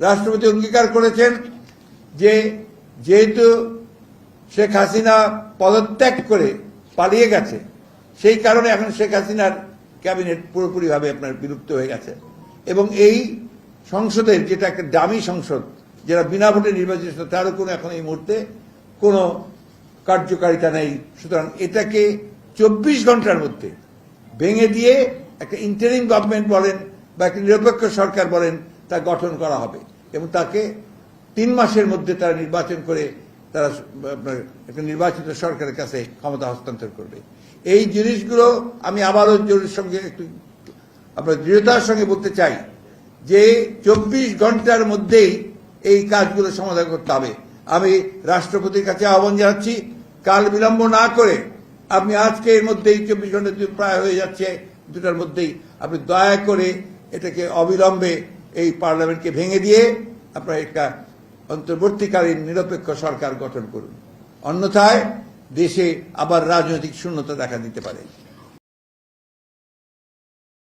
রাষ্ট্রপতি অঙ্গীকার করেছেন যে যেহেতু শেখ হাসিনা পদত্যাগ করে পালিয়ে গেছে, সেই কারণে এখন শেখ হাসিনার ক্যাবিনেট পুরোপুরিভাবে আপনার বিলুপ্ত হয়ে গেছে। এবং এই সংসদের, যেটা একটা দামি সংসদ, যারা বিনা ভোটে নির্বাচিত তারও কোনো এখন এই মুহূর্তে কোনো কার্যকারিতা নেই। সুতরাং এটাকে চব্বিশ ঘণ্টার মধ্যে ভেঙে দিয়ে একটা ইন্টারিম গভর্নমেন্ট বলেন বা একটা নিরপেক্ষ সরকার বলেন তা গঠন করা হবে এবং তাকে তিন মাসের মধ্যে তারা নির্বাচন করে তারা আপনার একটা নির্বাচিত সরকারের কাছে ক্ষমতা হস্তান্তর করবে। এই জিনিসগুলো আমি আবারও জোরের সঙ্গে একটু আপনার দৃঢ়তার সঙ্গে বলতে চাই যে চব্বিশ ঘণ্টার মধ্যেই এই কাজগুলো সমাধান করতে হবে। আমি রাষ্ট্রপতির কাছে আহ্বান জানাচ্ছি, কাল বিলম্ব না করে আপনি আজকে এর মধ্যেই চব্বিশ ঘণ্টা প্রায় হয়ে যাচ্ছে, দুটার মধ্যেই আপনি দয়া করে এটাকে অবিলম্বে এই পার্লামেন্টকে ভেঙে দিয়ে আপনার একটা অন্তর্বর্তীকালীন নিরপেক্ষ সরকার গঠন করুন। অন্যথায় দেশে আবার রাজনৈতিক শূন্যতা দেখা দিতে পারে।